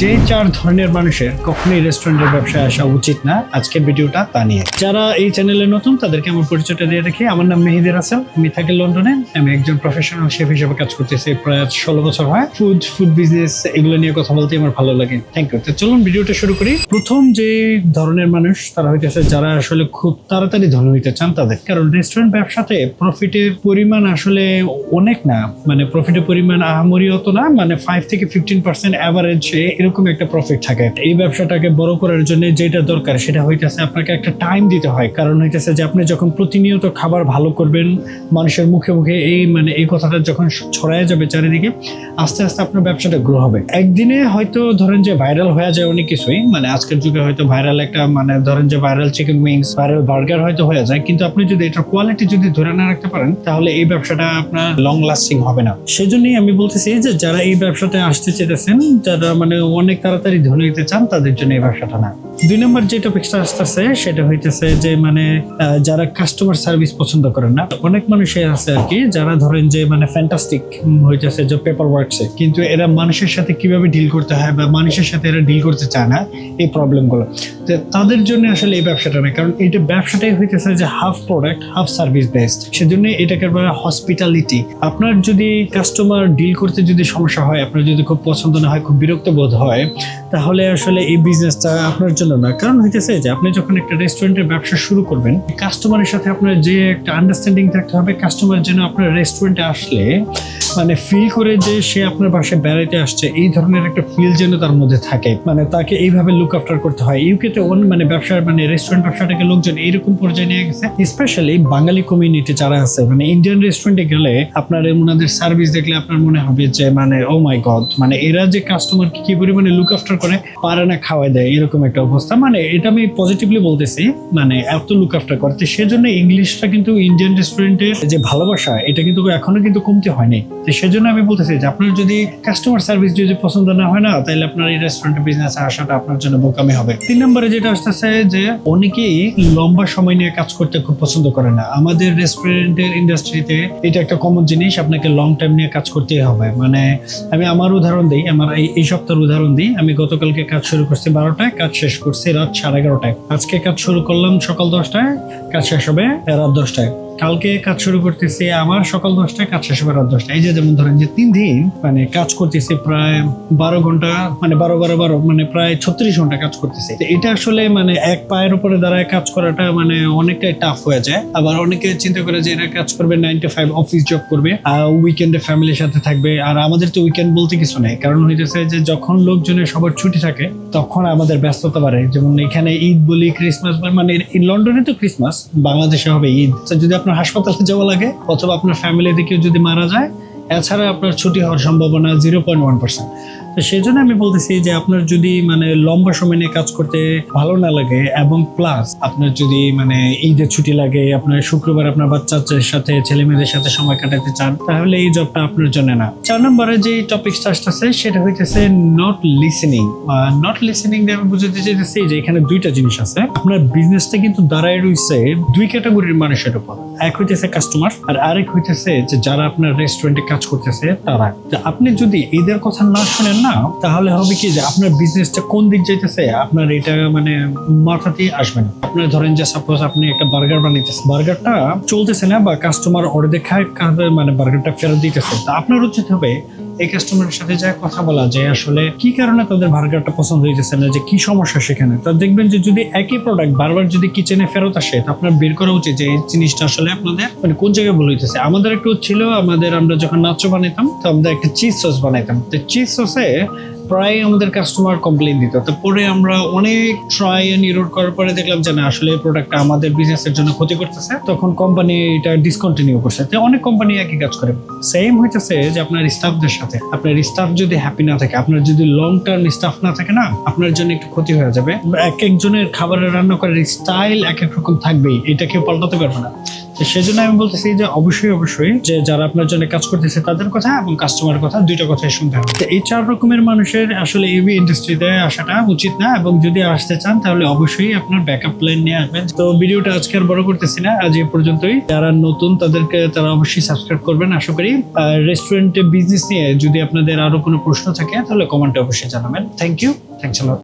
যে চার ধরনের মানুষের কখনোই রেস্টুরেন্টের ব্যবসায় আসা উচিত না। আজকের ভিডিওটা তা নিয়ে। যারা এই চ্যানেলে নতুন, তাদেরকে আমার পরিচয়টা দিয়ে রাখি। আমার নাম মেহিদের হাসান আমি থাকি লন্ডনে। আমি একজন প্রফেশনাল শেফ হিসেবে কাজ করতেছি প্রায় ষোলো বছর হয়। ফুড ফুড বিজনেস এগুলো নিয়ে কথা বলতে আমার ভালো লাগে। থ্যাংক ইউ তো চলুন ভিডিওটা শুরু করি। প্রথম যে ধরনের মানুষ তারা হইতেছে, যারা আসলে খুব তাড়াতাড়ি ধনী হইতে চান তাদের। কারণ রেস্টুরেন্ট ব্যবসাতে প্রফিটের পরিমাণ আসলে অনেক না। মানে প্রফিটের পরিমাণ আহামরি অত না। মানে ফাইভ থেকে ফিফটিন পার্সেন্ট অ্যাভারেজ এরকম একটা প্রফিট থাকে? এই ব্যবসাটাকে বড় করার জন্য যেটা দরকার, সেটা হইতেছে আপনাকে একটা টাইম দিতে হয়। কারণ হইতেছে যে আপনি যখন প্রতিনিয়ত খাবার ভালো করবেন, মানুষের মুখে মুখে এই মানে এই কথাটা যখন ছড়ায় যাবে চারিদিকে, আস্তে আস্তে আপনার ব্যবসাটা গ্রো হবে। একদিনে হয়তো ধরেন যে ভাইরাল হয়ে যায় অনেক কিছুই মানে আজকের যুগে হয়তো ভাইরাল একটা মানে ধরেন যে viral chicken wings viral burger হয়তো হয়ে যায়, কিন্তু আপনি যদি এটার কোয়ালিটি যদি ধরে না রাখতে পারেন, তাহলে এই ব্যবসাটা আপনার লং লাস্টিং হবে না। সেজন্যই আমি বলতেছি যে যারা এই ব্যবসাতে আসতে চেয়েছেন যারা মানে অনেক তাড়াতাড়ি ধনী হতে চান তাদের জন্য এই ভাষাটা না দুই নম্বর যে টপিকটা আসতেছে, সেটা হইতেছে যে মানে যারা কাস্টমার সার্ভিস পছন্দ করেন না, অনেক মানুষই আছে আর কি, যারা ধরেন যে মানে ফ্যান্টাস্টিক হইতেছে যে পেপার ওয়ার্কসে কিন্তু এরা মানুষের সাথে কীভাবে ডিল করতে হয় বা মানুষের সাথে এরা ডিল করতে চায় না, এই প্রবলেমগুলো তো তাদের জন্য আসলে এই ব্যবসাটা না কারণ এটা ব্যবসাটাই হইতেছে যে half product half service based সেজন্য এটাকে বলে হসপিটালিটি আপনার যদি কাস্টমার ডিল করতে যদি সমস্যা হয়, আপনার যদি খুব পছন্দ না হয়, খুব বিরক্ত বোধ হয়, তাহলে আসলে এই বিজনেসটা আপনার জন্য না। কারণ হইতেছে যে আপনি যখন একটা রেস্টুরেন্টের ব্যবসা শুরু করবেন কাস্টমারের সাথে আপনার যে একটা আন্ডারস্ট্যান্ডিং থাকতে হবে কাস্টমার যেন আপনার রেস্টুরেন্টে আসলে মানে ফিল করে যে সে আপনার বাসায় বেড়াইতে আসছে, এই ধরনের একটা ফিল যেন তার মধ্যে থাকে। মানে তাকে এইভাবে লুক আফটার করতে হয়। ইউকেতে মানে ব্যবসার মানে রেস্টুরেন্ট ব্যবসাটাকে লোকজন এইরকম পর্যায়ে নিয়ে গেছে। স্পেশালি বাঙালি কমিউনিটি যারা আছে মানে ইন্ডিয়ান রেস্টুরেন্টে গেলে আপনার ওনাদের সার্ভিস দেখলে আপনার মনে হবে যে মানে ও মাই গড মানে এরা যে কাস্টমারকে কি পরিমাণে লুক আফটার করে, পারে না খাওয়াই দেয়, এরকম একটা অবস্থা। মানে এটা আমি পজিটিভলি বলতেছি মানে এত লুক আফটার করতে সেজন্য ইংলিশটা কিন্তু ইন্ডিয়ান রেস্টুরেন্টের যে ভালোবাসা, এটা কিন্তু এখনও কিন্তু কমতে হয়নি। তো সেজন্য আমি বলতেছি যে আপনার যদি কাস্টমার সার্ভিস যদি পছন্দ না হয় না, তাহলে আপনার এই রেস্টুরেন্টে বিজনেস আসাটা আপনার জন্য বোকামি হবে। তিন নম্বরে যেটা আসতেছে যে অনেকেই লম্বা সময় নিয়ে কাজ করতে খুব পছন্দ করে না। আমাদের রেস্টুরেন্টের ইন্ডাস্ট্রিতে এটা একটা কমন জিনিস, আপনাকে লং টাইম নিয়ে কাজ করতে হবে। মানে আমি আমার উদাহরণ দিই, আমার এই সপ্তাহের উদাহরণ দিই। আমি গতকালকে কাজ শুরু করছি বারোটায়, কাজ শেষ করছি রাত সাড়ে এগারোটায়। আজকে কাজ শুরু করলাম সকাল দশটায়, কাজ শেষ হবে রাত দশটায়। কালকে কাজ শুরু করতেছি, আমার সকাল দশটায় কাজ শেষ হবে রাত দশটায় এই যে যেমন ধরেন যে তিন দিন মানে কাজ করতেছি প্রায় বারো ঘণ্টা মানে বারো বারো বারো মানে প্রায় ছত্রিশ ঘণ্টা কাজ করতেছি। এটা আসলে মানে এক পায়ের উপরে দাঁড়ায় কাজ করাটা মানে অনেকটাই টাফ হয়ে যায়। আবার অনেকে চিন্তা করে যে এরা কাজ করবে nine to five office job করবে, আর উইকেন্ডে ফ্যামিলির সাথে থাকবে। আর আমাদের তো উইকেন্ড বলতে কিছু নেই, কারণ হইতেছে যে যখন লোকজনের সবার ছুটি থাকে, তখন আমাদের ব্যস্ততা বাড়ে। যেমন এখানে ঈদ বলি ক্রিসমাস মানে লন্ডনে তো ক্রিসমাস বাংলাদেশে হবে ঈদ। যদি আপনার হাসপাতালে যাওয়া লাগে অথবা আপনার ফ্যামিলিতে কেউ যদি মারা যায়, এছাড়া আপনার ছুটি হওয়ার সম্ভাবনা জিরো পয়েন্ট ওয়ান পার্সেন্ট সেই জন্য আমি বলতেছি যে আপনার যদি মানে লম্বা সময় নিয়ে কাজ করতে ভালো না লাগে এবং প্লাস আপনার যদি মানে ঈদের ছুটি লাগে, আপনার শুক্রবার আপনার বাচ্চাদের সাথে ছেলে মেয়েদের সাথে সময় কাটাতে চান, তাহলে এই জবটা আপনার জন্য না। চার নম্বরে যে টপিকটা আসতেছে, সেটা হইতেছে নট লিসেনিং নট লিসেনিং আমি বুঝতে চাইতেছি যে এখানে দুইটা জিনিস আছে। আপনার বিজনেসটা কিন্তু দাঁড়ায় রয়েছে দুই ক্যাটাগরির মানুষের উপর। এক হইতেছে কাস্টমার আর আরেক হইতেছে যে যারা আপনার রেস্টুরেন্টে কাজ করতেছে, তারা। আপনি যদি এদের কথা না শুনেন না, তাহলে হবে কি যে আপনার বিজনেসটা কোন দিক যাইতেছে, আপনার এটা মানে মাথাতেই আসবে না। আপনার ধরেন যে সাপোজ আপনি একটা বার্গার বানাইতেছেন বার্গারটা চলতেছে না বা কাস্টমার অর্ধেক মানে বার্গারটা ফেরত দিতেছে। তা আপনার উচিত হবে এই কাস্টমারের সাথে যা কথা বলা যে আসলে কি কারণে তাদের বার্গারটা পছন্দ হইতেছে না, যে কি সমস্যা সেখানে। তা দেখবেন যে যদি একই প্রোডাক্ট বারবার যদি কিচেনে ফেরত আসে, তা আপনার বের করা উচিত যে এই জিনিসটা আসলে আপনাদের মানে কোন জায়গায় ভুল হইতেছে। আমাদের একটু ছিল, আমাদের আমরা যখন নাচো বানাইতাম, তো আমরা একটা চিজ সস বানাইতাম। তো চিজ সসে প্রায় আমাদের কাস্টমার কমপ্লেন দিত। তো পরে আমরা অনেক ট্রাই এন্ড ইরোড করার পরে দেখলাম যে না, আসলে প্রোডাক্টটা আমাদের বিজনেসের জন্য ক্ষতি করতেছে। তখন কোম্পানি এটা ডিসকন্টিনিউ করছে। তো অনেক কোম্পানি একই কাজ করে। সেম হইতেছে যে আপনার স্টাফদের সাথে। আপনার স্টাফ যদি হ্যাপি না থাকে, আপনার যদি লং টার্ম স্টাফ না থাকে না, আপনার জন্য একটু ক্ষতি হয়ে যাবে। এক একজনের খাবারের রান্না করার স্টাইল এক এক রকম থাকবেই। এটা কেউ পাল্টাতে পারবে না। সেজন্য আমি বলতেছি যে অবশ্যই অবশ্যই যে যারা আপনার জন্য কাজ করতেছে তাদের কথা এবং কাস্টমার কথা দুইটা কথাই শুনতে হবে। তো এই চার রকমের মানুষের আসলে এবি ইন্ডাস্ট্রিতে আসাটা উচিত না এবং যদি আসতে চান তাহলে অবশ্যই আপনার ব্যাকআপ প্ল্যান নিয়ে আসবেন। তো ভিডিওটা আজকে আর বড় করতেছি না, আজ এই পর্যন্তই। যারা নতুন তাদেরকে তারা অবশ্যই সাবস্ক্রাইব করবেন, আশা করি। আর রেস্টুরেন্টে বিজনেস নিয়ে যদি আপনাদের আরও কোনো প্রশ্ন থাকে তাহলে কমেন্টে অবশ্যই জানাবেন। Thank you thanks